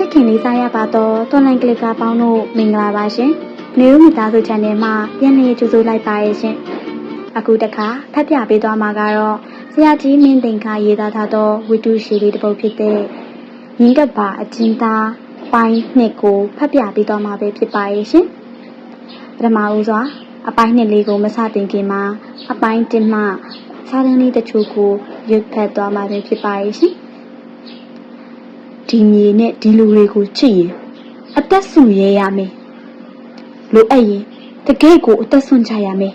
ချစ်ခင်လေးစားရပါတော့တွန်လိုင်းကလစ်ကာပေါင်းတို့မင်္ဂလာပါရှင်။နေဦးမိသားစု channel မှာပြန်လည်ကြိုဆိုလိုက်ပါရဲ့ရှင်။အခုတခါဖတ်ပြပေးသွားမှာကတော့ဆရာကြီးမင်းသိန်ခါရေးသားထားသောဝိတုရှိလေးတစ်ပုဒ်ဖြစ်တဲ့ရင်းကပ်ပါအချင်းသားပိုင်းနှစ်ကိုဖတ်ပြပေးသွားမှာပဲဖြစ်ပါရဲ့ရှင်။ပထမဦးစွာအပိုင်းနှစ်လေးကိုမစတင်ခင်မှာအပိုင်း1မှစာရင်းလေးတချို့ကိုရွတ်ဖတ်သွားမှာပဲဖြစ်ပါရဲ့ရှင်။ ဒီမြေနဲ့ဒီလူတွေကိုချစ်ရင်အသက်ဆွရဲရမယ်လိုအပ်ရင်တကယ့်ကိုအသက်ဆွကြရမယ်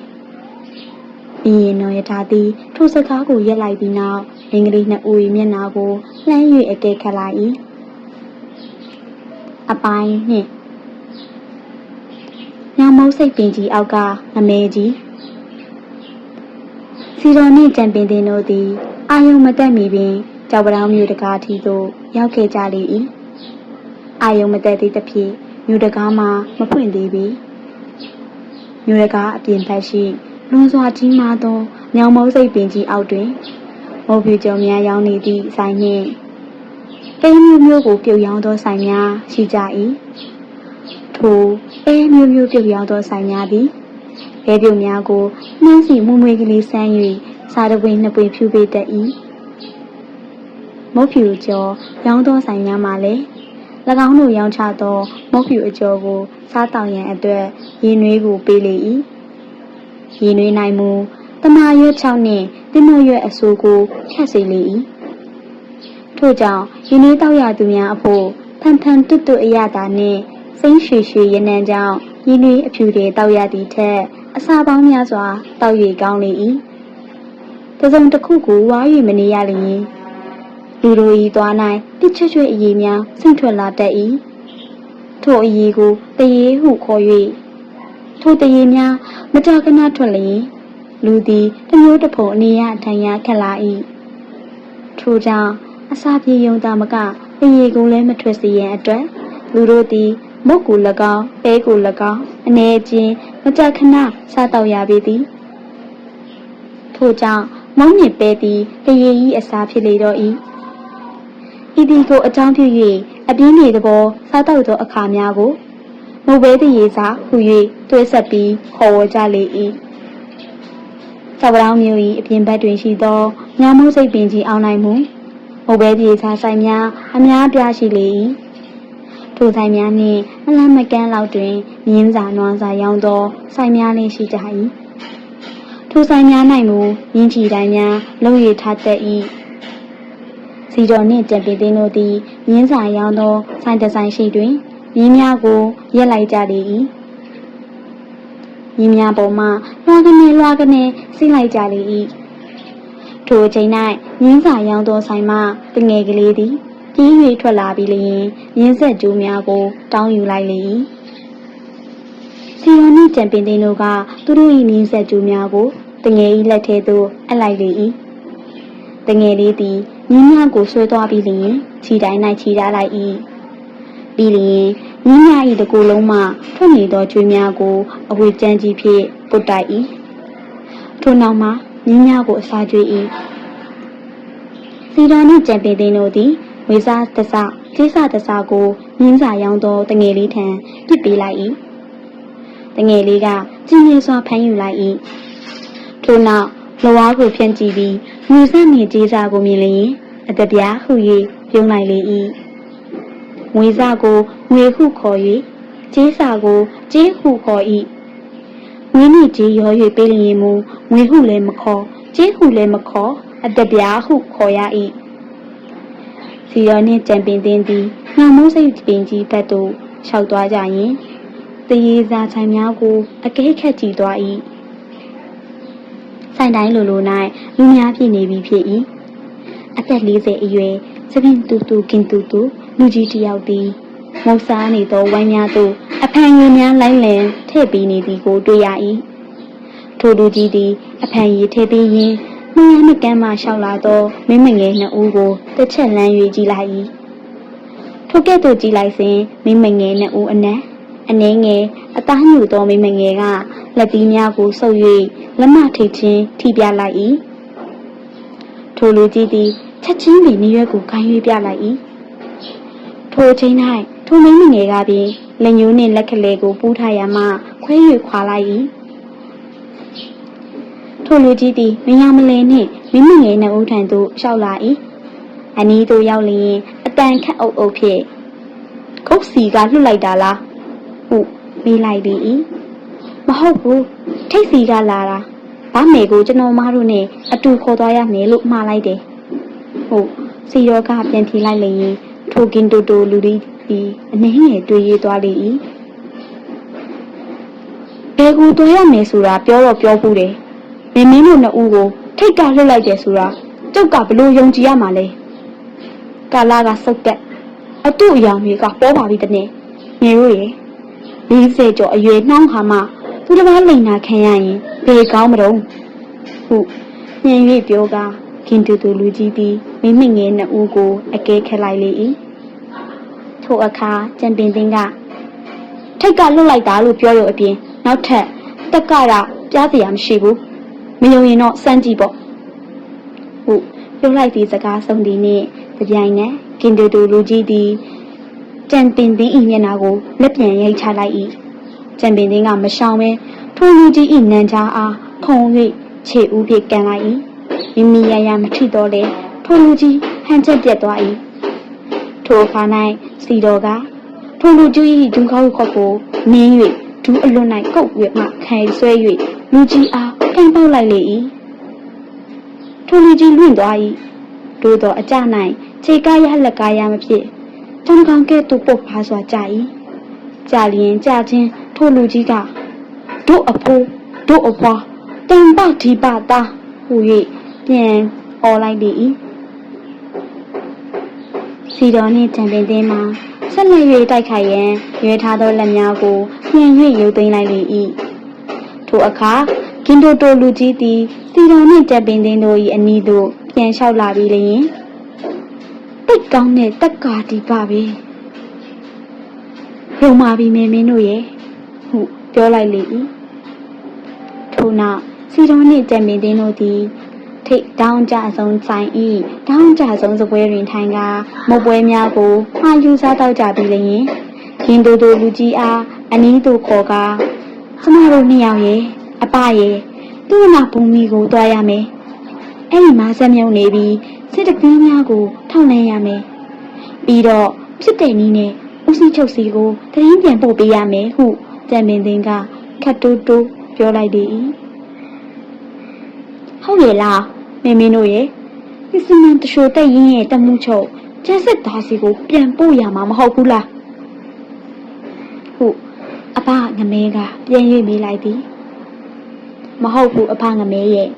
ဘီရင်တော်ရထားသည်ထိုစကားကိုရက်လိုက်ပြီးနောက်အင်္ဂလိပ်နှစ်ဦး၏မျက်နှာကိုလှမ်း၍အကဲခတ်လိုက်၏အပိုင်းနှင့်ညမုံစိတ်ပင်ကြီးအောက်ကငမဲကြီးစီတော်နှင့်ကြံပင်တင်တို့သည်အာယုံမတက်မီပင် ကြောက်ပတောင်းမြို့တကားထီသို့ရောက်ခဲ့ကြလေ၏အာယုံမသက်သေးသဖြင့်မြို့တကားမှာမဖွင့်သေးပေမြို့တကားအပြင်ဘက်ရှိလွန်စွာကြီးမားသောညောင်မုံစိတ်ပင်ကြီးအောက်တွင်မုတ်ဖြူကြုံများရောင်းနေသည့်ဆိုင်နှင့်အဲမျိုးမျိုးကိုပြုတ်ရောင်းသောဆိုင်များရှိကြ၏ထိုအဲမျိုးမျိုးပြုတ်ရောင်းသောဆိုင်များသည်ဘဲပြုတ်များကိုနှင်းစီမွမွေကလေးဆန်း၍စားတပွင့်နှစ်ပွင့်ဖြူပေးတတ်၏ မုတ်ဖြူကျော်ရောင်းသောဆိုင်များမှာလည်း၎င်းတို့ရောင်းချသောမုတ်ဖြူအကျော်ကို စားတောင်ရန်အတွက်ရင်နွေးကိုပေးလေ၏ရင်နွေးနိုင်မူတမရွက်6နှင့်တင်းမရွက်အစိုးကိုခတ်စေလေ၏ထို့ကြောင့်ရင်နွေးတောက်ရသူများအဖို့ဖန်ဖန်တွတ်တွတ်အရသာနှင့်စိမ့်ရွှေရွှေရနံကြောင့်ရင်နွေးအဖြူတွေတောက်ရသည့်ထက်အစာပေါင်းများစွာတောက်၍ကောင်းလေ၏တစုံတစ်ခုကိုဝါ၍မနေရလျင် လူတို့ဤသွား၌တစ်ချွတ်ချွတ်အည်များဆင့်ထွက်လာတတ်၏ထိုအည်ကိုတရေဟုခေါ်၍ထိုတရေများမကြာခဏထွက်လျင်လူသည်တစ်မျိုးတစ်ဖုံအနေရထိုင်ရခက်လာ၏ထိုကြောင့်အစာပြေယုံတာမကတရေကိုလည်းမထွက်စေရန်အတွက်လူတို့သည်မုတ်ကို၎င်းပဲကို၎င်းအနေချင်းမကြာခဏစားတော့ရပေသည်ထို့ကြောင့်မုံမြင့်ပဲသည်တရေကြီးအစာဖြစ်လေတော့၏ ဤဒီကိုအကြောင်းပြု၍အပြင်းနေသောစားတော့သောအခါများကိုမုတ်ပဲတရေစာဟူ၍တွဲဆက်ပြီးခေါ်ဝေါ်ကြလေ၏သောက်ပတောင်းမျိုး၏အပြင်ဘက်တွင်ရှိသောညမိုးစိတ်ပင်ကြီးအောင်နိုင်မှုမုတ်ပဲတရေစာဆိုင်များအများပြားရှိလေ၏ထိုဆိုင်များနှင့်မလန်းမကန်းလောက်တွင်မြင်းစာနွားစာရောင်းသောဆိုင်များလည်းရှိကြ၏ထိုဆိုင်များ၌မူရင်းချီတိုင်းများလုံရထားတတ်၏ စီတော်နှင့်ကြံပင်သိန်းတို့သည်မြင်းစာရောင်းသောဆိုင်တစ်ဆိုင်ရှိတွင်မြင်းများကိုရက်လိုက်ကြလေ၏မြင်းများပေါ်မှလွှာကနေလွှာကနေစိလိုက်ကြလေ၏ထိုအချိန်၌မြင်းစာရောင်းသောဆိုင်မှတငယ်ကလေးသည်ကြီး၍ထွက်လာပြီးလျင်မြင်းဆက်ကျိုးများကို တောင်းယူလိုက်လေ၏စီရောနှင့်ကြံပင်သိန်းတို့ကသူတို့၏မြင်းဆက်ကျိုးများကိုတငယ်၏လက်ထဲသို့အပ်လိုက်လေ၏တငယ်လေးသည် မြင်းများကိုဆွဲသွားပြီးလျင်ခြီတိုင်း၌ခြီထားလိုက်၏ပြီးလျင်မြင်းများ၏တကူလုံးမှထွက်နေသောကျွေးများကိုအဝေကျန်းကြီးဖြင့်ပုတ်တိုက်၏ထို့နောက်မှာမြင်းများကိုအစာကျွေး၏စီတော်နှင့်ကြံပင်သိန်းတို့သည်ဝေစားတစကိစ္စတစကိုမြင်းစာရောင်းသောတငယ်လေးထံပြစ်ပေးလိုက်၏တငယ်လေးကကြည်ငယ်စွာဖမ်းယူလိုက်၏ထို့နောက်လဝါကိုဖြန့်ကြည့်ပြီး ငွေစနှင့်ကြေးစာကိုမြင်လျင်အတပြားဟု၍ပြုံးလိုက်လေ၏ငွေစကိုငွေဟုခေါ်၍ကြေးစာကိုကြေးဟုခေါ်၏ငွေနှင့်ကြေးရော၍ပေးလျင်မူငွေဟုလည်းမခေါ်ကြေးဟုလည်းမခေါ်အတပြားဟုခေါ်ရ၏စီရောနှင့်ကြံပင်သင်းသည်ငါမိုးစိတ်ပင်ကြီးဘက်သို့လျှောက်သွားကြရင်တရေစာချိုင်များကိုအကဲခတ်ကြည့်သွား၏ ဆိုင်တိုင်းလိုလို၌လူများပြည့်နေပြီဖြစ်၏အသက်40အရွယ်စပင်တူတူကင်တူတူလူကြီးတစ်ယောက်သည်မုတ်စားနေသောဝိုင်းများသို့အဖန်ရည်များလိုင်းလံထည့်ပေးနေသည်ကိုတွေ့ရ၏ထိုလူကြီးသည်အဖန်ရည်ထည့်ပေးရင်းနှင်းရနှကမ်းမှလျှောက်လာသောမင်းမငယ်နှစ်ဦးကိုတစ်ချက်လမ်း၍ကြည့်လိုက်၏ထိုကဲ့သို့ကြည့်လိုက်စဉ်မင်းမငယ်နှစ်ဦးအနက်အနှဲငယ်အသားညူသောမိမငယ်က လက်သီးများကိုဆုပ်၍လက်မထိတ်ချင်းထိပြလိုက်၏ထိုလူကြီးသည်ချက်ချင်းပင်နေရွက်ကိုခိုင်း၍ပြလိုက်၏ထိုအချိန်၌ထိုမိန်းမငယ်ကပင်လက်ညှိုးနှင့်လက်ကလေးကိုပူးထားရမှခွဲ၍ခွာလိုက်၏ထိုလူကြီးသည်မယောင်မလင်းနှင့်မိမငယ်နှစ်ဦးထံသို့လျှောက်လာ၏အနီးသို့ရောက်လျင်အတန်ခတ်အုပ်အုပ်ဖြင့်ခုတ်စီကလွတ်လိုက်တာလားဟုမေးလိုက်သည်၏ မဟုတ်ဘူးထိတ်စီကလာတာဗမေကိုကျွန်တော်မတို့နဲ့အတူခေါ်သွားရမယ်လို့မှားလိုက်တယ်ဟုတ်စီရောကပြန်ဖြေလိုက်လျင်ထိုကင်တိုတိုလူဒီသည်အနှင်းငယ်တွေ့ရသွားလေ၏ဘယ်ကူတွေ့ရမယ်ဆိုတာပြောတော့ပြောဘူးတယ်မင်းမင်းတို့နှစ်ဦးကိုထိတ်ကလွတ်လိုက်တယ်ဆိုတာကျောက်ကဘလို့ယုံကြည်ရမှာလဲကာလာကစုတ်တက်အတူအယောင်တွေကပေါ်ပါပြီတနေ့ငယ်တို့ရေ40ကျော်အရွယ်နှောင်းခါမှ သူတစ်ပါးလိန်နာခံရရင်ဘယ်ကောင်းမတော့ဟုညင်၍ပြောကာခင်တူတူလူကြီးသည်မိမိငယ်နှစ်ဦးကိုအကဲခက်လိုက်လေ၏ထိုအခါကြံပင်သိန်းကထိတ်ကလွတ်လိုက်တာလို့ပြောရအပြင်နောက်ထပ်တက်ကတော့ကြားစရာမရှိဘူးမယုံရင်တော့စမ်းကြည့်ပေါ့ဟုပြောလိုက်သည့်စကားဆုံးသည်နှင့်တပြိုင်နက်ခင်တူတူလူကြီးသည်ကြံပင်သိန်း၏မျက်နှာကိုလက်ပြန်ရိုက်ချလိုက်၏ ကြံပင်သိန်းကမရှောင်ပဲထိုလူကြီး၏နံကြားအားခုံ၍ခြေဦးဖြင့်ကန်လိုက်၏မိမိရရမထိတော့လေထိုလူကြီးဟန်ချက်ပြတ်သွား၏ထိုအခါ၌စီတော်ကထိုလူကြီး၏ဒုက္ခခေါက်ကိုနင်း၍ဒူးအလွန်၌ကုတ်၍မှခံဆွဲ၍လူကြီးအားကန်ပေါက်လိုက်လေ၏ထိုလူကြီးလွင့်သွား၏သို့သောအကြ၌ခြေကားရလက်ကားရမဖြစ်တံကောင်ကဲ့သို့ပုတ်ဖားစွာကြာ၏ကြာလျင်ကြာချင်း ထိုလူကြီးကတို့အဖိုးတို့အဖွာတန်ပဒီပတာဟူ၍ပြန်អော်လိုက်လေ၏စီတော်နှင့်တံပင်သေးမှာဆက်လက်၍တိုက်ခိုက်ရန်ရွေထားသောလက်များကိုပြန်၍ရုပ်သိမ်းလိုက်လေ၏ထိုအခါကင်တိုတိုလူကြီးသည်စီတော်နှင့်တံပင်သေးတို့၏အနီးသို့ပြန်လျှောက်လာပြီးလျင်တိတ်ကောင်းတဲ့တက်ကာဒီပါပဲရုံမာပြီမင်းမင်းတို့ရဲ့ဟု ပြောလိုက်လေ၏ထို့နောက်စီတော်နှင့်တံပင်သေးတို့သည်ထိတ်တောင်းကြဆုံးဆိုင်ဤတောင်းကြဆုံးစပွဲတွင်ထိုင်ကမုတ်ပွဲများကိုမှာယူစားတော့ကြပြီးလျင်ခင်တူတူလူကြီးအားအနည်းသူခေါ်ကာကျမတို့နှစ်ယောက်ရဲ့အပရဲ့သူ့နာဘူမီကိုတွားရမယ်အဲ့ဒီမှာဆက်မြုံနေပြီးစစ်တပင်းများကိုထောက်လှမ်းရမယ်ပြီးတော့ဖြစ်တဲ့နည်းနဲ့ဦးစီးချုပ်စီကိုတရင်ပြန်ပို့ပေးရမယ်ဟု ကြံပင်သိန်းကခတ်တိုးတိုးပြောလိုက်သည်ဟုတ်ရဲ့လားမင်းမင်းတို့ရဲ့ဒီစမန်တရှိုတက်ရင်ရဲ့တမှုချုပ်ကျန်းစစ်သားစီကိုပြန်ပို့ရမှာမဟုတ်ဘူးလားဟုတ်အဖငမဲကပြန်ရွေ့မိလိုက်သည်မဟုတ်ဘူးအဖငမဲရဲ့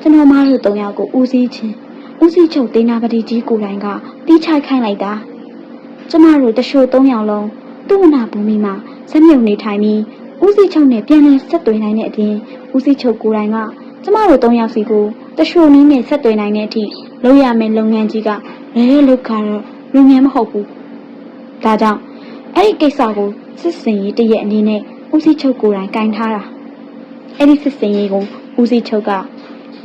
ကျွန်တော်မတို့၃ယောက်ကိုဦးစီးချင်းဦးစီးချုပ်ဒေနာပတိကြီးကိုယ်တိုင်ကတီးချိုက်ခိုင်းလိုက်တာကျမတို့တရှို၃ယောက်လုံးသူ့နာဘူမိမှာ ဇက်မြုပ်နေထိုင်ပြီးဦးစီးချုပ်နဲ့ပြန်လည်ဆက်သွယ်နိုင်တဲ့အပြင်ဦးစီးချုပ်ကိုယ်တိုင်ကကျမတို့၃ယောက်စီကိုတရှိုနည်းနဲ့ဆက်သွယ်နိုင်တဲ့အထိလုပ်ရမယ့်လုပ်ငန်းကြီးကလဲလုပ်ကတော့လူငယ်မဟုတ်ဘူး။ဒါကြောင့်အဲ့ဒီကိစ္စကိုစစ်စင်ရေးတရက်အနေနဲ့ဦးစီးချုပ်ကိုယ်တိုင်ကင်ထားတာ။အဲ့ဒီစစ်စင်ရေးကိုဦးစီးချုပ်က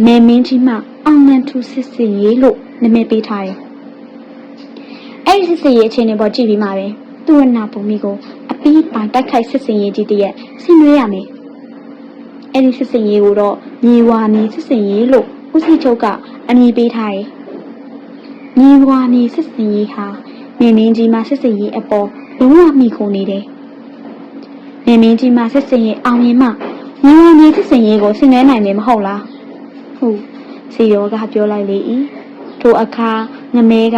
နေမင်းကြီးမှအောင်လန်ထူစစ်စင်ရေးလို့နာမည်ပေးထားတယ်။အဲ့ဒီစစ်စင်ရေးအခြေအနေပေါ်ကြည့်ပြီးမှပဲ သူ့နာပုံမီကိုအပီးပိုင်တိုက်ခိုက်စစ်စင်ရေးကြီးတရက်ဆင်နွှဲရမယ်။အဲ့ဒီစစ်စင်ရေးကိုတော့မြေဝါမီစစ်စင်ရေးလို့ဦးစီးချုပ်ကအမည်ပေးထားတယ်။မြေဝါမီစစ်စင်ရေးဟာမင်းမင်းကြီးမှစစ်စင်ရေးအပေါ်လုံးဝမိခုနေတယ်။မင်းမင်းကြီးမှစစ်စင်ရေးအောင်ရင်မှမြေဝါမီစစ်စင်ရေးကိုဆင်နွှဲနိုင်မယ်မဟုတ်လား။ဟုတ်စီရောကပြောလိုက်လေ၏။ထိုအခါငမဲက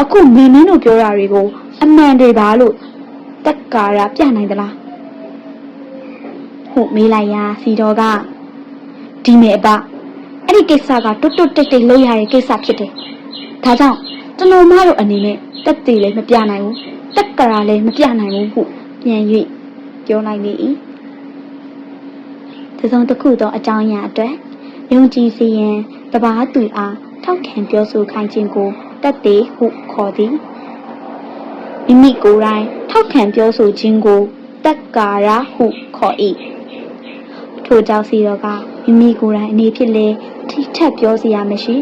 အခုမင်းမင်းတို့ပြောတာတွေကို အမှန်တွေပါလို့တက်ကာရပြနိုင်သလား။ဟုတ်မေးလိုက်ရာစီတော်ကဒီမဲ့အပအဲ့ဒီကိစ္စကတွတ်တွတ်တိတ်တိတ်လုပ်ရတဲ့ကိစ္စဖြစ်တယ်။ဒါကြောင့်ကျွန်တော်မတို့အနေနဲ့တက်တည်လည်းမပြနိုင်ဘူး။တက်ကရာလည်းမပြနိုင်ဘူးဟုပြန်၍ပြောလိုက်လေ၏။ဒီဆုံးတစ်ခုသောအကြောင်းအရာအတွက်ယုံကြည်စေရန်တပါးသူအားထောက်ခံပြောဆိုခိုင်းခြင်းကို တက်တည်ဟုခေါ်သည်။မိမိကိုယ်တိုင်ထောက်ခံပြောဆိုခြင်းကိုတက်ကာရာဟုခေါ်၏။ထိုကြောင့်စီတော်ကမိမိကိုယ်တိုင်အနေဖြင့်လဲထိထက်ပြောစရာမရှိ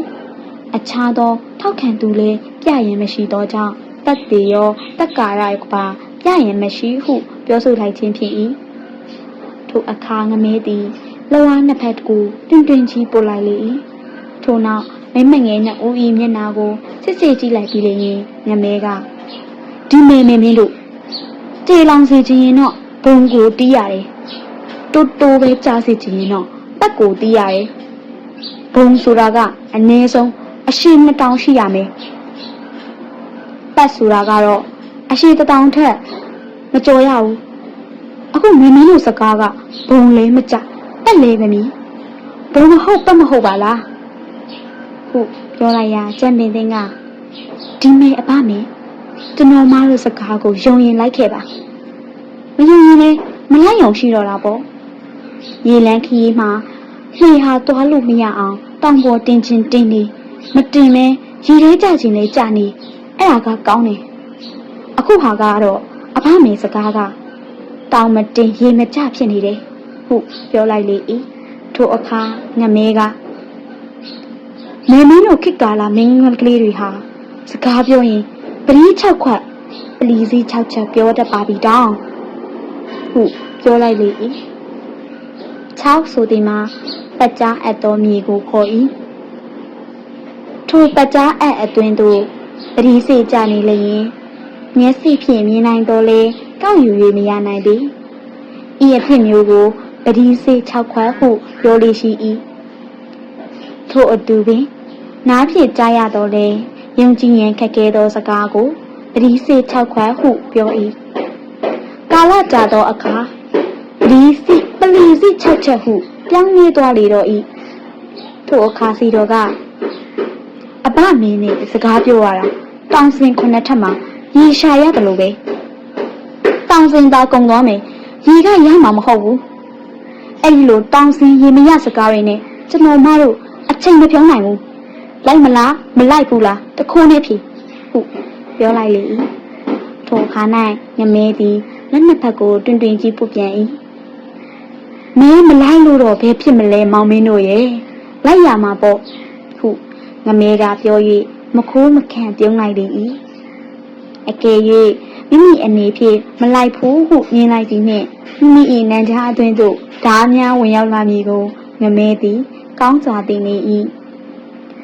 အခြားသော ထောက်ခံသူလည်းပြရင်မရှိသောကြောင့်တတက်တေရောတက်ကာရကပါပြရင်မရှိဟု ပြောဆိုလိုက်ခြင်းဖြစ်၏ထိုအခါငမဲသည်လောဝါနှစ်ဖက်ကူတွင်တွင်ကြီးပို့လိုက်လေ၏ထို့နောက် မိမငယ်နှစ်ဦး၏မျက်နာကိုစစ်စစ်ကြည့်လိုက်ပြီးလျင်ငမဲကဒီမေမေမင်းတို့တေလောင်စေခြင်းရင်တော့ဘုံကိုတီးရတယ်တိုးတိုးပဲကြားစေခြင်းရင်တော့ပတ်ကိုတီးရတယ်ဘုံဆိုတာကအနည်းဆုံးအရှိနှစ်တောင်ရှိရမယ်ပတ်ဆိုတာကတော့အရှိတစ်တောင်ထက်မကြော်ရဘူးအခုမင်းမင်းတို့စကားကဘုံလေးမကြပတ်လေးမမီဘုံမဟုတ်ပတ်မဟုတ်ပါလား ဟုတ်ပြောလိုက်ရကြံပင်သိန်းကဒီမေအပမေကျွန်တော်မတို့စကားကိုယုံရင်လိုက်ခဲ့ပါမယုံရင်လည်းမလိုက်အောင်ရှိတော့တာပေါ့ရေလန်းခီးမှာလှေဟာသွားလို့မရအောင်တောင်ပေါ်တင်ချင်းတင်းနေမတင်မဲရေထဲကြချင်းလေးကြာနေအဲ့ဒါကကောင်းတယ်အခုဟာကတော့အဖမေစကားကတောင်မတင်ရေမကြဖြစ်နေတယ်ဟုတ်ပြောလိုက်လေဤထိုအခါငမဲက မေမင်းတို့ခိကာလာမင်းကလေးတွေဟာစကားပြောရင်ပရိ6ခွက်ပလီစီ6ချက်ပြောတတ်ပါပြီတောင်းဟုတ်ပြောလိုက်လေဤ6ဆိုဒီမှာပတ်ကြားအပ်တော်မြေကိုခေါ်၏ထိုပတ်ကြားအပ်အတွင်းသို့ပရိစေကြနေလျင်မျက်စိဖြင့်မြင်နိုင်တော်လဲကောက်ယူ၍မရနိုင်ပေဤအဖြစ်မျိုးကိုပရိစေ6ခွက်ဟုပြောလေရှိ၏ထို့အတူပင် နားဖြင့်ကြားရတော်လဲယုံကြည်ရင်ခက်ခဲသောစကားကိုပရိစေ6ခွက်ဟုပြော၏ကာလကြာသောအခါပရိစိပလီစိ6ချက်ဟုပြောင်းလဲသွားလေတော့၏ထို့အခါစီတော်ကအဘမင်းနဲ့စကားပြောရတာတောင်စင်ခုနှစ်ထပ်မှာရေရှာရတယ်လို့ပဲတောင်စင်သာကုံသွားမယ်ရေကရမှာမဟုတ်ဘူးအဲ့ဒီလိုတောင်စင်ရေမရစကားတွေနဲ့ကျွန်တော်မတို့အချိန်မပြောနိုင်ဘူး လိုက်မလားမလိုက်ဘူးလားတခိုးနဲ့ဖြေဟုတ်ပြောလိုက်လေထိုခါ၌ငမဲသည်လက်နှစ်ဖက်ကိုတွင်တွင်ကြီးပုတ်ပြန်၏မင်းမလိုက်လို့တော့ဘယ်ဖြစ်မလဲမောင်မင်းတို့ရဲ့လိုက်ရမှာပေါ့ဟုငမဲကပြော၍မခိုးမခန့်ပြုံးလိုက်လေ၏အကယ်၍မိမိအနေဖြင့်မလိုက်ဘူးဟုမြင်လိုက်သည်နှင့်မိမိ၏နံကြားအတွင်းသို့ဓားများဝင်ရောက်လာမည်ကိုငမဲသည် ကောင်းစွာသိနေ၏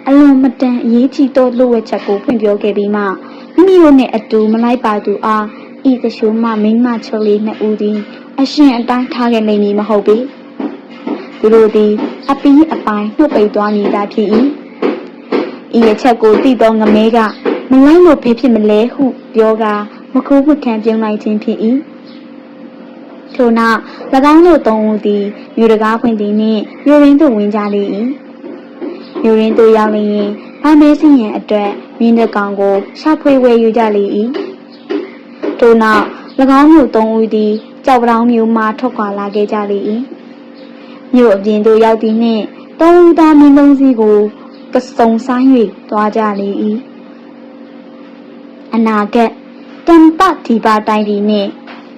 အလွန်မတန်အရေးကြီးသောလူဝက်ချက်ကိုဖွင့်ပြောခဲ့ပြီးမှမိမိတို့နှင့်အတူမလိုက်ပါသူအားဤသရှိုးမှမိမချုပ်လေးနှစ်ဦးသည်အရှင်အတိုင်းထားခဲ့လိမ့်မည်မဟုတ်ပေသူတို့သည်အပီးအပိုင်းနှုတ်ပိတ်သွားမည်သာဖြစ်၏ဤအချက်ကိုသိသောငမဲကမလိုက်လို့ဖေးဖြစ်မလဲဟုပြောကာမခိုးမခံပြုံးလိုက်ခြင်းဖြစ်၏ထို့နောက်၎င်းတို့သုံးဦးသည်မြို့တကားဖွင့်သည်နှင့်မြို့ရင်းသို့ဝင်ကြလေ၏ မြို့ရင်းသို့ရောက်လျင်အမဲစင်းရန်အတွက်မြင်းတကောင်ကိုရှာဖွေဝယ်ယူကြလေ၏ထို့နောက်၎င်းမြို့သုံးဦးသည်ကြောက်ပတောင်းမြို့မှထွက်ခွာလာခဲ့ကြလေ၏မြို့အပြင်သို့ရောက်သည်နှင့်သုံးဦးသားမင်းလုံးစီးကိုကစုံဆိုင်၍သွားကြလေ၏အနာဂတ်တန်ပဒီပါတိုင်းပြည်နှင့်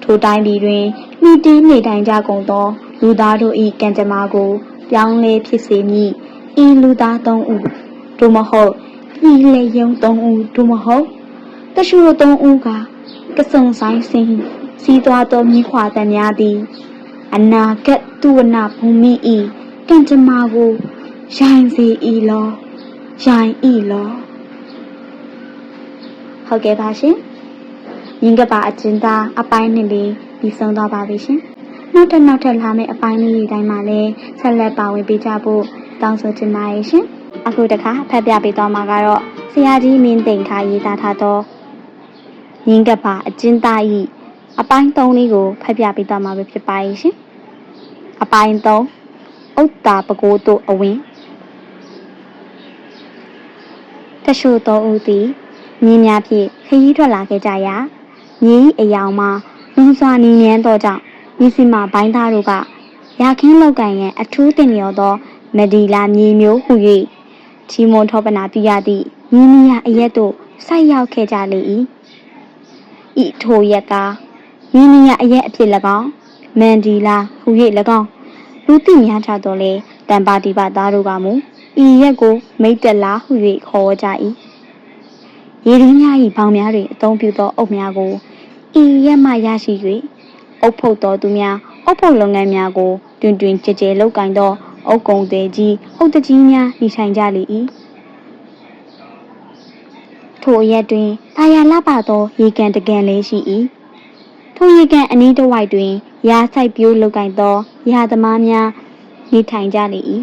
ထိုတိုင်းပြည်တွင်မိတင်းနေတိုင်းကြကုန်သောလူသားတို့၏ကံကြမ္မာကိုပြောင်းလဲဖြစ်စေမည် ဤလူသားသုံးဦးတို့မဟုတ်ဤလေယုံသုံးဦးတို့မဟုတ်တရှုသုံးဦးကကစုံဆိုင်စင်စီးသွားသောမိခွာတန်များသည် အနာဂတ်သူဝနာဘုံမိဤကံကြမ္မာကိုရိုင်းစေဤလောရိုင်းဤလောဟုတ်ကဲ့ပါရှင်။ညီကပါအကျဉ်းသားအပိုင်းနှစ်လေးပြီးဆုံးသွားပါပြီရှင်။နောက်ထပ်နောက်ထပ်လာမယ့်အပိုင်းလေးတွေတိုင်းမှာလည်းဆက်လက်ပါဝင်ပေးကြဖို့ တောင်းဆိုချင်ပါတယ်ရှင်။အခုတခါဖတ်ပြပေးသွားမှာကတော့ဆရာကြီးမင်းသိန်ခါရေးသားထားသောညီကပါအကျဉ်းသားဤအပိုင်း၃လေးကိုဖတ်ပြပေးသွားမှာပဲဖြစ်ပါရဲ့ရှင်။အပိုင်း၃ဥတ္တာပကိုးတို့အဝင်တရှုတော်ဦးသည်မြင်းများဖြင့်ခရီးထွက်လာခဲ့ကြရာမြေဤအယောင်မှာလွန်စွာနေမြန်းသောကြောင့်မြစီမဘိုင်းသားတို့ကရာခင်းလောက်ကန်ရန်အထူးတင်လျော်သော မဒီလာမြေမျိုးဟု၍ချီမွန်ထောပနာပြရသည့်မြင်းမရအရက်တို့ဆိုက်ရောက်ခဲ့ကြလေ၏ဤထိုရက်ကမြင်းမရအရက်အဖြစ်၎င်းမန်ဒီလာဟု၍၎င်းလူသိများကြတော့လေတန်ပါတိပသားတို့ကမူဤရက်ကိုမိတ်တလာဟု၍ခေါ်ကြ၏ရေရင်းများ၏ဘောင်များတွင်အသုံးပြုသောအုပ်များကိုဤရက်မှရရှိ၍အုပ်ဖုတ်သောသူများအုပ်ဖုတ်လုပ်ငန်းများကိုတွင်တွင်ကြဲကြဲလုပ်ကင်သော အုပ်ကုံသေးကြီးအုပ်တကြီးများနေထိုင်ကြလေ၏ထိုအရက်တွင်တာယာလှပသောရေကန်တကန်လေးရှိ၏ထိုရေကန်အနီးတစ်ဝိုက်တွင်ရာဆိုင်ပြိုးလုပ်ကင်သောရာသမားများနေထိုင်ကြလေ၏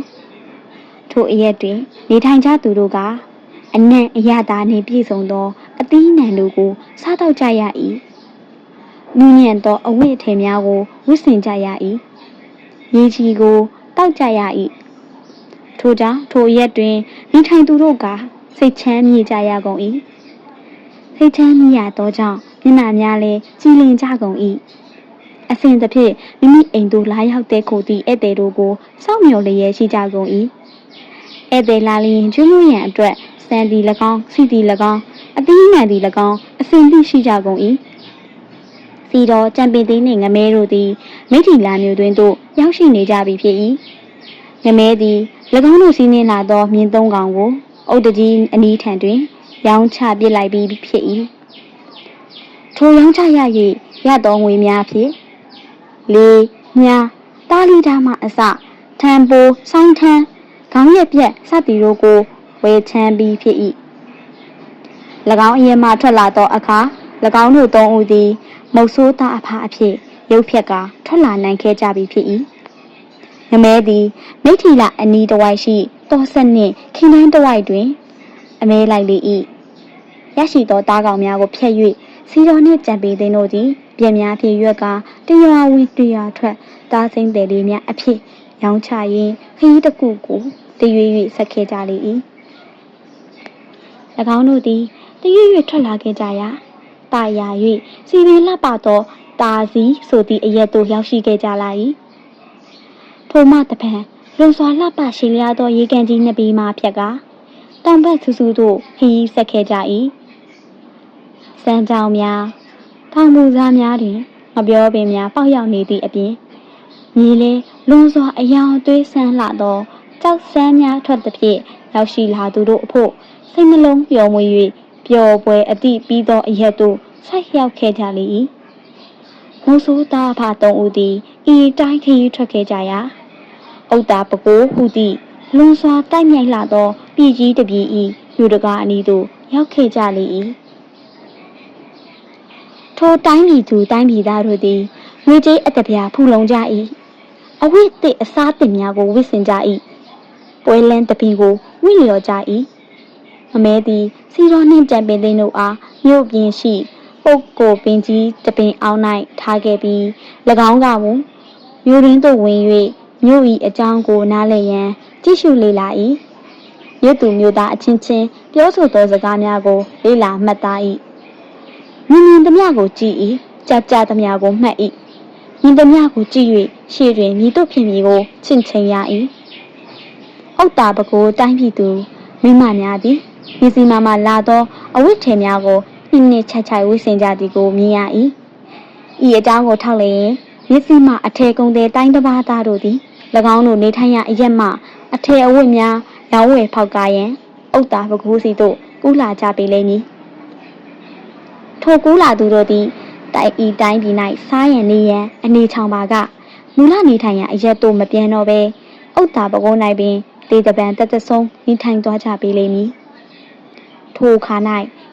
ထိုအရက်တွင် နေထိုင်ကြသူတို့ကအနံ့အရသာနှင့်ပြည့်စုံသောအသီးနှံတို့ကိုစားတော့ကြရ၏နူးညံ့သောအဝတ်အထည်များကိုဝတ်ဆင်ကြရ၏ရေချီကို တောက်ကြရ၏ထို့ကြောင့်ထိုရက်တွင်နေထိုင်သူတို့ကစိတ်ချမ်းမြေ့ကြရကုန်၏စိတ်ချမ်းမြေ့ရသောကြောင့်မျက်နှာများလည်းကြည်လင်ကြကုန်၏အစဉ်တစ်ဖြင့်မိမိအိမ်သို့လာရောက်တဲ့ခိုသည့်ဧည့်သည်တို့ကိုစောင့်မျှော်လျက်ရှိကြကုန်၏ဧည့်သည်လာလျင်ကျွေးမွေးရန်အတွက်စံဒီ၎င်းစီဒီ၎င်းအသီးနှံဒီ၎င်းအစဉ်သိရှိကြကုန်၏ စီတော်ကြံပင်သေးနှင့်ငမဲတို့သည်မိထီလာမျိုးတွင်သို့ရောက်ရှိနေကြပြီဖြစ်၏ငမဲသည်၎င်းတို့စီးနှင်းလာသောမြင်းသုံးကောင်ကိုအုတ်တကြီးအနီးထံတွင် ရောင်းချပစ်လိုက်ပြီးဖြစ်၏ထိုရောင်းချရ၍ရသောငွေများဖြင့်လေမြားတာလီတာမှအစထံပိုးဆိုင်ထန်းခေါင်းရက်ပြက်စသည်တို့ကိုဝယ်ချမ်းပြီးဖြစ်၏၎င်းအရင်မှထွက်လာသောအခါ၎င်းတို့သုံးဦးသည် မုတ်ဆိုးသားအဖအဖြစ်ရုပ်ဖြက်ကထွက်လာနိုင်ခဲ့ကြပြီဖြစ်၏ငမဲသည်မိထီလာအနီးတစ်ဝိုက်ရှိတောဆက်နှင့်ခင်တန်းတစ်ဝိုက်တွင် အမဲလိုက်လေ၏ရရှိသောသားကောင်များကိုဖျက်၍စီတော်နှင့်ကြံပေသိန်းတို့သည်ပြင်များဖြင့်ရွက်ကတရွာဝီတရွာထွက်သားစိမ့်တယ်လေးများအဖြစ်ရောင်းချရင်းခရီးတစ်ခုကိုတရွေ့၍ဆက်ခဲ့ကြလေ၏၎င်းတို့သည်တရွေ့၍ထွက်လာခဲ့ကြရာ တာယာ၍စီပင်လှပသောတာစီဆိုသည့်အရက်သို့ရောက်ရှိခဲ့ကြလာ၏ထိုမှတပံလွန်စွာလှပရှိလျားသောရေကန်ကြီးနှစ်ပီးမှဖြက်ကတံပတ်ဆူဆူတို့ခရီးဆက်ခဲ့ကြ၏စမ်းကြောင်များထောင်မူစားများတွင်မပြောပင်များပေါက်ရောက်နေသည့်အပြင်မြေလဲလွန်စွာအယောင်သွေးဆန်းလှသောကြောက်ဆန်းများထွက်သဖြင့်ရောက်ရှိလာသူတို့အဖို့စိတ်နှလုံးပျော်မွေ့၍ပျော်ပွဲအသည့်ပြီးသောအရက်သို့ ဆက်ရောက်ခဲ့ကြလေ၏မိုးဆိုးသားဖသုံးဦးသည်ဤတိုင်းခရီးထွက်ခဲ့ကြရာအုတ်တာပကိုးဟုသည့်လွန်စွာတိုက်မြိုက်လာသောပြည်ကြီးတပြည်ဤလူတကာအနီးသို့ရောက်ခဲ့ကြလေ၏ထိုတိုင်းပြည်သူတိုင်းပြည်သားတို့သည်ငွေကြေးအတပြားဖူလုံကြ၏အဝိသည့်အစားတင်များကိုဝစ်စင်ကြ၏ပွဲလန်းတပင်ကိုဝိလျော်ကြ၏အမဲသည်စီတော်နှင့်ကြံပင်သိန်းတို့အားမြို့ပြင်ရှိ ပုတ်ကိုပင်ကြီးတပင်အောင်၌ထားခဲ့ပြီး၎င်းကမူမြို့ရင်းသို့ဝင်၍မြို့၏အကြောင်းကိုနားလည်ရန်ကြည့်ရှုလေ့လာ၏မြို့သူမြို့သားအချင်းချင်းပြောဆိုသောစကားများကို လေ့လာမှတ်သား၏မြင်မြင်သမျှကိုကြည့်၏ကြကြသမျှကိုမှတ်၏မြင်သမျှကိုကြည့်၍ရှေ့တွင်မြည်တို့ဖြစ်မည်ကိုချင့်ချိန်ရ၏အုတ်တာပကိုတိုင်းပြည်သူမိမများသည်မြစီမာမှာလာသောအဝတ်ထည်များကို နှင်းနှင်းချိုက်ချိုက်ဝှစင်ကြသည်ကိုမြင်ရ၏ဤအကြောင်းကိုထောက်လျင်မြစီမာအထေကုံတဲ့တိုင်းတစ်ပါးသားတို့သည်၎င်းတို့နေထိုင်ရအရက်မှအထေအဝတ်များရောင်းဝယ်ဖောက်ကားရန်အုတ်တာပကိုးစီတို့ကူးလာကြပေလိမ့်မည်ထိုကူးလာသူတို့သည်တိုက်ဤတိုင်းပြည်၌စားရန်နေရန်အနေချောင်ပါကမူလနေထိုင်ရန်အရက်တို့မပြန်တော့ဘဲအုတ်တာပကိုး၌ပင်တေတပံတက်တဆုံးနေထိုင်သွားကြပေလိမ့်မည်ထိုအခါ၌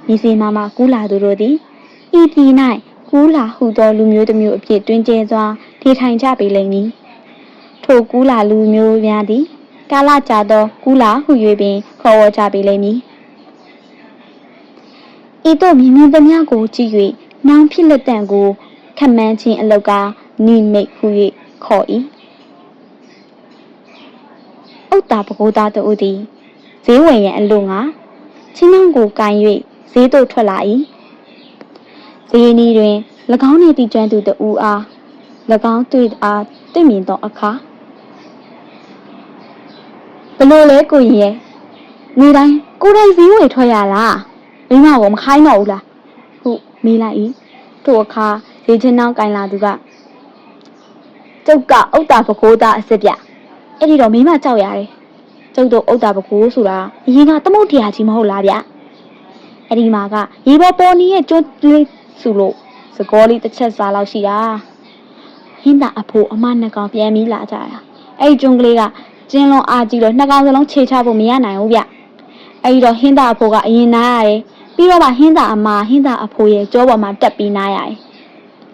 မြေစီမာမှာကူးလာသူတို့သည်ဤပြည်၌ကူးလာဟုသောလူမျိုးတစ်မျိုးအဖြစ်တွင်ကျဲစွာနေထိုင်ကြပေလိမ့်မည်ထိုကူးလာလူမျိုးများသည်ကာလကြာသောကူးလာဟု၍ပင်ခေါ်ဝေါ်ကြပေလိမ့်မည်ဤသို့မြင်မြင်သမျှကိုကြည့်၍နောင်ဖြစ်လက်တန်ကိုခက်မှန်းခြင်းအလောက်ကနိမိတ်ဟု၍ခေါ်၏ဥတ္တာပကိုးသားတို့သည်ဈေးဝယ်ရန်အလို့ငါချင်းနှောင်းကိုကန်၍ ဈေးသို့ထွက်လာ၏ဈေးနီးတွင်၎င်းနှင့်တည်ကျွမ်းသူတဦးအား၎င်းတွေ့အားတွေ့မြင်သောအခါဘလို့လဲကိုရင်ရဲ့နေတိုင်းကိုယ်တိုင်ဈေးဝယ်ထွက်ရလားမိမကမခိုင်းတော့ဘူးလားဟုမေးလိုက်၏ထိုအခါဈေးချင်းနှောင်းကန်လာသူကကျုပ်ကအုတ်တာပကိုးသားအစ်စ်ပြအဲ့ဒီတော့မိမကြောက်ရတယ်ကျုပ်တို့အုတ်တာပကိုးဆိုတာအရင်ကသမုတ်တရားကြီးမဟုတ်လားဗျ အဲ့ဒီမှာကရေပေါ်ပေါ်နီးရဲ့ကျွန်းလေးစုလို့စကောလေးတစ်ချက်စားလောက်ရှိတာဟင်းသာအဖိုးအမနှစ်ကောင်ပြန်ပြီးလာကြတာအဲ့ဒီကျွန်းကလေးကကျင်းလုံးအားကြီးလို့နှစ်ကောင်စလုံးခြေချဖို့မရနိုင်ဘူးဗျအဲ့ဒီတော့ဟင်းသာအဖိုးကအရင်နားရတယ်ပြီးတော့မှဟင်းသာအမဟင်းသာအဖိုးရဲ့ကြောပေါ်မှာတက်ပြီးနားရတယ်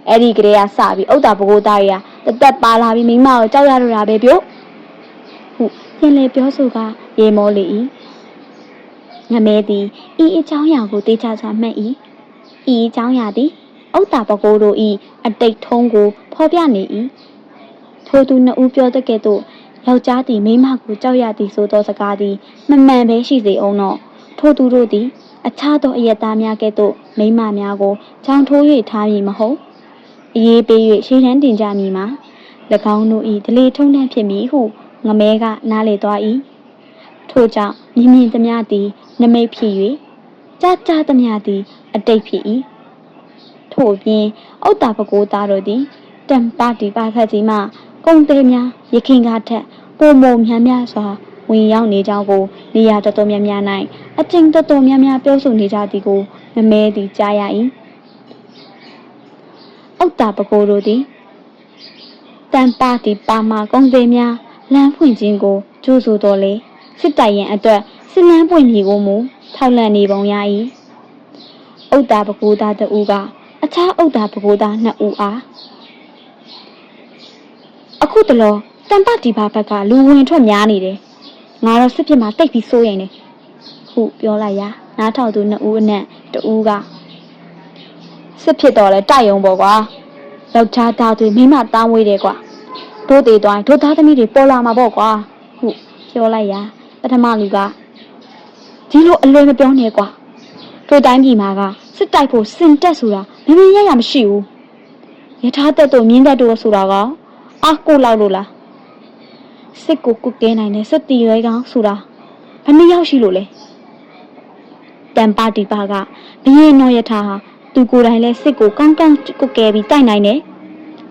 အဲ့ဒီကလေးကစပြီးဥဒ္ဒါပကိုးသားတွေကတက်တက်ပါလာပြီးမိမကိုကြောက်ရတော့တာပဲပြုတ်ဟုတ်ပြန်လေပြောဆိုကရေမောလေဤ ငမဲသည်ဤအကြောင်းအရာကိုတေးချစွာမှတ်၏ဤအကြောင်းအရာသည်ဥဒ္ဒါပကိုးတို့ဤအတိတ်ထုံးကိုဖော်ပြနေ၏ထိုသူနှစ်ဦးပြောတဲ့ကဲ့သို့ယောက်ျားသည်မိန်းမကိုကြောက်ရသည်ဆိုသောစကားသည်မမှန်ပဲရှိစေအောင်တော့ထိုသူတို့သည် အခြားသောအယက်သားများကဲ့သို့မိန်းမများကိုချောင်းထိုး၍ထားမည်မဟုတ်အရေးပေး၍ရှေ့တန်းတင်ကြမည်မှာ၎င်းတို့၏ဒလေထုံးတန်းဖြစ်မည်ဟုငမဲကနားလေသွား၏ထို့ကြောင့်မြင်မြင်သမျှသည် နမိတ်ဖြစ်၍ကြားကြားသမျှသည် အတိတ်ဖြစ်၏ထို့ပြင်ဥတ္တာပကိုးသားတို့သည်တံပါတီပါခတ်ကြီးမှကုံသေးများရခင်ကားထက်ပုံမုံများများစွာဝင်ရောက်နေကြောင်းကိုနေရာတော်တော်များများ၌အကျဉ်းတော်တော်များများပြောဆိုနေကြသည်ကိုမမဲသည်ကြားရ၏ဥတ္တာပကိုးတို့သည်တံပါတီပါမာကုံသေးများလမ်းဖွင့်ခြင်းကိုကြိုးဆိုတော်လေစစ်တိုင်ရင်အတွက် စစ်လန်းပွင့်မည်ကိုမူထောက်လန့်နေပုံရ၏ဥတ္တာပကိုးသားတဦးကအခြားဥတ္တာပကိုးသားနှစ်ဦးအားအခုတလောတံပတီဘာဘက်ကလူဝင်ထွက်များနေတယ်ငါတော့စစ်ဖြစ်မှာတိတ်ပြီးစိုးရင်လေဟုပြောလိုက်ရာနားထောင်သူနှစ်ဦးအနက်တဦးကစစ်ဖြစ်တော့လဲတိုက်ရုံပေါ့ကွာယောက်ျားသားတွေမိမတားမွေးတယ်ကွာတို့သေးသွားရင်တို့သားသမီးတွေပေါ်လာမှာပေါ့ကွာဟုပြောလိုက်ရာပထမလူက ဒီလိုအလွယ်မပြောနဲ့ကွာတို့တိုင်းပြည်မှာကစစ်တိုက်ဖို့စင်တက်ဆိုတာမမရရမရှိဘူးယထာတက်တို့မြင်းတက်တို့ဆိုတာကအာကိုလောက်လို့လားစစ်ကိုကုတ်ကဲနိုင်တဲ့စစ်တီရဲကောင်ဆိုတာဘယ်နှစ်ယောက်ရှိလို့လဲတန်ပါတီပါကဘရင်တော်ယထာဟာသူကိုယ်တိုင်လဲစစ်ကိုကောင်းကောင်းကုတ်ကဲပြီးတိုက်နိုင်တယ်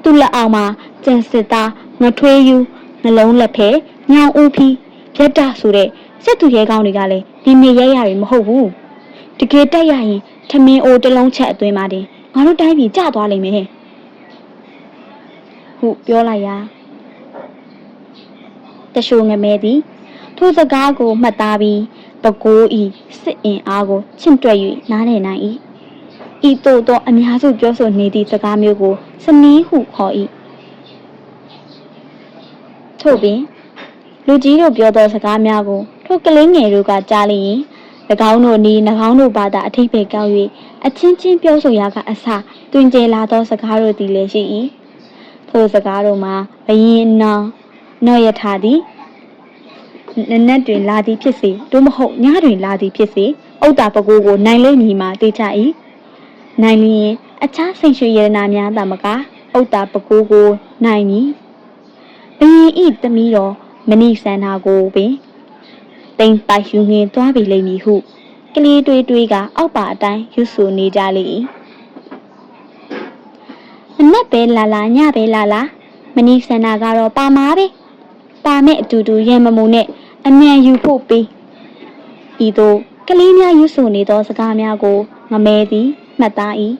သူ့လက်အောက်မှာကျန်စစ်သားငထွေးယူနှလုံးလက်ဖဲညောင်ဦးဖီးပြတ်တာဆိုတဲ့ စစ်သူရဲကောင်းတွေကလည်းဒီနေရဲရတွေမဟုတ်ဘူးတကယ်တက်ရရင်ထမင်းအိုးတစ်လုံးချက်အတွင်းမှာတင်ငါတို့တိုင်းပြည်ကျသွားလိမ့်မယ်ဟုပြောလိုက်ရာတရှိုငမဲသည်ထိုစကားကိုမှတ်သားပြီးပကိုးဤစစ်အင်အားကိုချင့်တွက်၍နားလည်နိုင်၏ဤသို့သောအများစုပြောဆိုနေသည့်စကားမျိုးကိုစနီးဟုခေါ်၏ထို့ပြင်လူကြီးတို့ပြောသောစကားများကို ထိုကလေးငယ်တို့ကကြားလျင်၎င်းတို့နီး၎င်းတို့ဘာသာအထိပ္ပယ်ကောက်၍အချင်းချင်းပြောဆိုရာကအစတွင်ကျလာသောစကားတို့သည်လည်းရှိ၏ထိုစကားတို့မှာဘယင်နောင်နောယထာသည်နနက်တွင်လာသည်ဖြစ်စေတို့မဟုတ်ညတွင်လာသည်ဖြစ်စေဥဒ္ဒါပကိုးကိုနိုင်လိမ့်မည်မှာသိချ၏နိုင်လျင်အခြားစိတ်ရွှေရတနာများသာမကဥဒ္ဒါပကိုးကိုနိုင်မည်ဘယင်ဤသမီးတော်မဏိစန္ဒာကိုပင် တိမ်ပိုက်ယူငင်သွားပြီလိမ့်မည်ဟုကလေးတွေးတွေးကအောက်ပါအတိုင်းရွဆူနေကြလေ၏မနဲ့ပဲလာလာညပဲလာလာမဏိစန္ဒာကတော့ပါမာပဲပါမဲ့အတူတူရံမမုံနဲ့အမြန်ယူဖို့ပေးဤသို့ကလေးများရွဆူနေသောစကားများကိုငမဲသည်မှတ်သား၏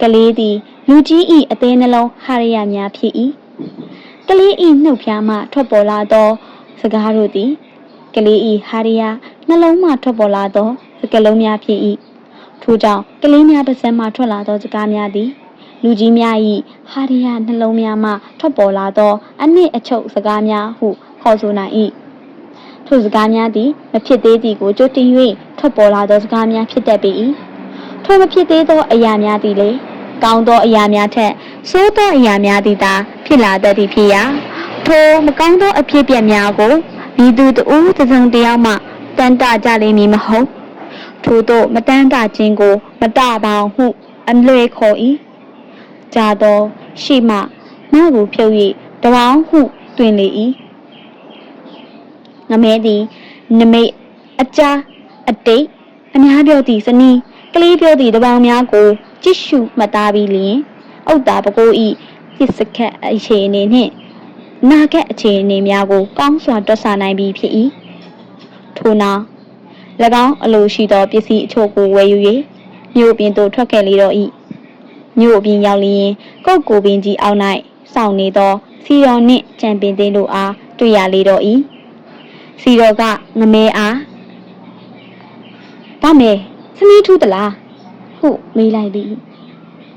ကလေးသည်လူကြီး၏အသေးနှလုံးဟာရရများဖြစ်၏ကလေး၏နှုတ်ဖျားမှထွက်ပေါ်လာသောစကားတို့သည် ကလေးဤဟာရီယာနှလုံးမှထွက်ပေါ်လာသောစကလုံးများဖြစ်၏ထို့ကြောင့်ကလေးများတစ်စက်မှထွက်လာသောစကားများသည်လူကြီးများ၏ဟာရီယာနှလုံးများမှထွက်ပေါ်လာသော အနှစ်အချုပ်စကားများဟုခေါ်ဆိုနိုင်၏ထိုစကားများသည်မဖြစ်သေးသည်ကိုကြိုတင်၍ထွက်ပေါ်လာသောစကားများဖြစ်တတ်ပေ၏ထိုမဖြစ်သေးသောအရာများသည်လေကောင်းသောအရာများထက်ဆိုးသောအရာများသည်သာဖြစ်လာတတ်သည်ဖြစ်ရာထိုမကောင်းသောအဖြစ်အပျက်များကို ဤသူတူတစ်စုံတစ်ယောက်မှတန်တကြလိမ့်မည်မဟုတ်ထို့သောမတန်တခြင်းကို မတပါဟုအလွယ်ခေါ်၏ကြာသောရှိမှငါ့ကိုဖြုတ်၍တပေါင်းဟုတွင်လေ၏ငမဲသည်နမိတ်အကြာအတိတ်အများပြောသည့်စနီးကလေးပြောသည့်တပေါင်းများကိုကြည့်ရှုမှတ်သားပြီးလျင်ဥဒ္တာပကိုးဤပစ္စကတ်အခြေအနေနှင့် နာဂတ်အခြေအနေများကို ကောင်းစွာတွက်ဆနိုင်ပြီးဖြစ်၏ထို့နောက်၎င်းအလိုရှိသောပစ္စည်းအချို့ကိုဝယ်ယူ၍မြို့ပြင်သို့ထွက်ခဲ့လေတော့၏မြို့အပြင်ရောက်လျင်ကုတ်ကိုပင်ကြီးအောက်၌စောင့်နေသော စီတော်နှင့်ကြံပင်သိန်းတို့အားတွေ့ရလေတော့၏စီတော်ကငမဲအားဗမေစမီးထူးသလားဟုမေးလိုက်သည်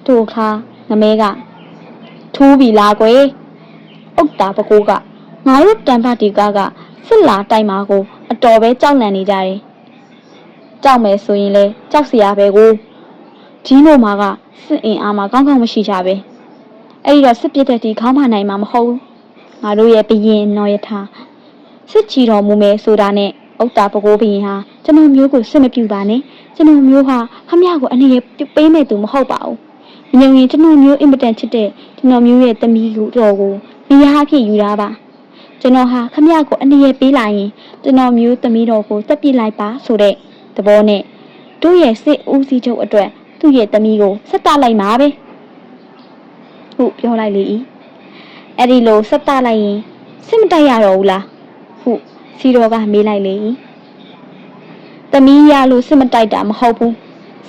ထိုအခါငမဲကထူးပြီလားကွယ် ဥက္တာပကိုးကငါတို့တန်ဖတ်ဒီကားကစစ်လာတိုက်မှာကို အတော်ပဲကြောက်လန့်နေကြတယ်ကြောက်မယ်ဆိုရင်လေကြောက်စရာပဲကိုဂျင်းတို့မှာကစစ်အင်အားမှာကောင်းကောင်းမရှိကြပဲအဲ့ဒီတော့စစ်ပစ်တဲ့ဒီခေါင်းမနိုင်မှာမဟုတ်ဘူးငါတို့ရဲ့ဘရင်နော်ယထာစစ်ချီတော်မူမယ်ဆိုတာနဲ့ဥက္တာပကိုးဘရင်ဟာကျွန်တော်မျိုးကိုစစ်မပြူပါနဲ့ကျွန်တော်မျိုးဟာခမရကိုအနေနဲ့ပေးမဲ့သူမဟုတ်ပါဘူးမညုံရင်ကျွန်တော်မျိုးအင်မတန်ချစ်တဲ့ကျွန်တော်မျိုးရဲ့သမီးကိုတော်ကို မိယားဖြစ်ယူတာပါကျွန်တော်ဟာခမရကိုအနေနဲ့ပေးလိုက်ရင်ကျွန်တော်မျိုးသမီးတော်ကိုတက်ပြစ်လိုက်ပါဆိုတဲ့သဘောနဲ့တို့ရဲ့စစ်ဦးစီးချုပ်အတွက်သူ့ရဲ့သမီးကိုဆက်တလိုက်မှာပဲဟုပြောလိုက်လေ၏အဲ့ဒီလိုဆက်တလိုက်ရင်စစ်မတိုက်ရတော့ဘူးလားဟုစီတော်ကမေးလိုက်လေ၏သမီးရလို့စစ်မတိုက်တာမဟုတ်ဘူး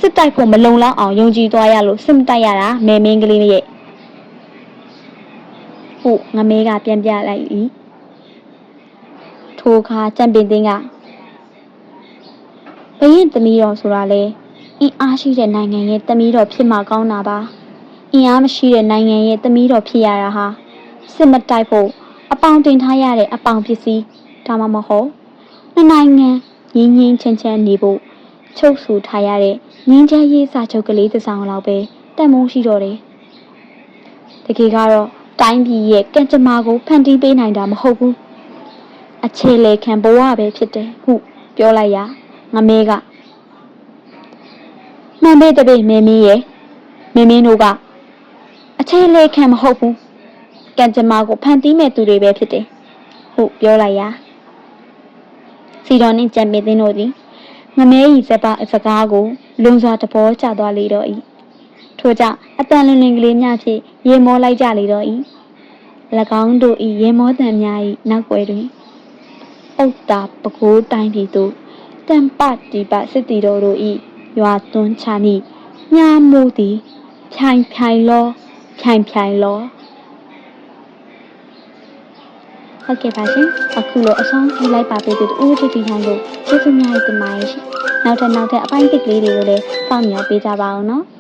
စစ်တိုက်ဖို့မလုံလောက်အောင်ယုံကြည်သွားရလို့စစ်မတိုက်ရတာမဲမင်းကလေးရဲ့ ဟုငမဲကပြန်ပြလိုက်၏ထိုအခါကြံပင်သိန်းကဘရင်သမီးတော်ဆိုတာလေအင်းအားရှိတဲ့နိုင်ငံရဲ့သမီးတော်ဖြစ်မှာကောင်းတာပါအင်းအားမရှိတဲ့နိုင်ငံရဲ့သမီးတော်ဖြစ်ရတာဟာစစ်မတိုက်ဖို့အပေါင်တင်ထားရတဲ့အပေါင်ပစ္စည်းဒါမှမဟုတ်နှစ်နိုင်ငံငင်းငင်းချမ်းချမ်းနေဖို့ချုပ်ဆူထားရတဲ့ငင်းချမ်းရေးစာချုပ်ကလေးတစ်စောင်လောက်ပဲတန်မိုးရှိတော့တယ်တကယ်ကတော့ တိုင်းပြည်ရဲ့ကံကြမ္မာကိုဖန်တီးပေးနိုင်တာမဟုတ်ဘူးအခြေလေခံဘဝပဲဖြစ်တယ်ဟုပြောလိုက်ရငမဲကမှန်ပေတပိမင်းမင်းရဲ့မင်းမင်းတို့ကအခြေလေခံမဟုတ်ဘူးကံကြမ္မာကိုဖန်တီးမဲ့သူတွေပဲဖြစ်တယ်ဟုပြောလိုက်ရစီတော်နှင့်ကြံပေသိန်းတို့သည်ငမဲဤစပအစကားကိုလွန်စွာတဘောကျသွားလေတော့၏ ထို့ကြောင့်အတန်လွန်လင်ကလေးများဖြင့်ရေမောလိုက်ကြလေတော့၏၎င်းတို့၏ရေမောတန်များ၏နောက်ွယ်တွင်အုတ်တာပကိုးတိုင်းပြည်သို့တန်ပတီပစစ်တီတော်တို့၏ရွာသွန်းချမိညာမိုးသည်ဖြိုင်ဖြိုင်လောဖြိုင်ဖြိုင်လောဟုတ်ကဲ့ပါရှင်အခုလိုအဆုံးကြည့်လိုက်ပါပေးသူတူဦးတီတီဟန်ကိုကျေးဇူးများတင်ပါတယ်ရှင်နောက်ထပ်နောက်ထပ်အပိုင်းတစ်ကလေးတွေကိုလည်းစောင့်မျှော်ပေးကြပါအောင်နော်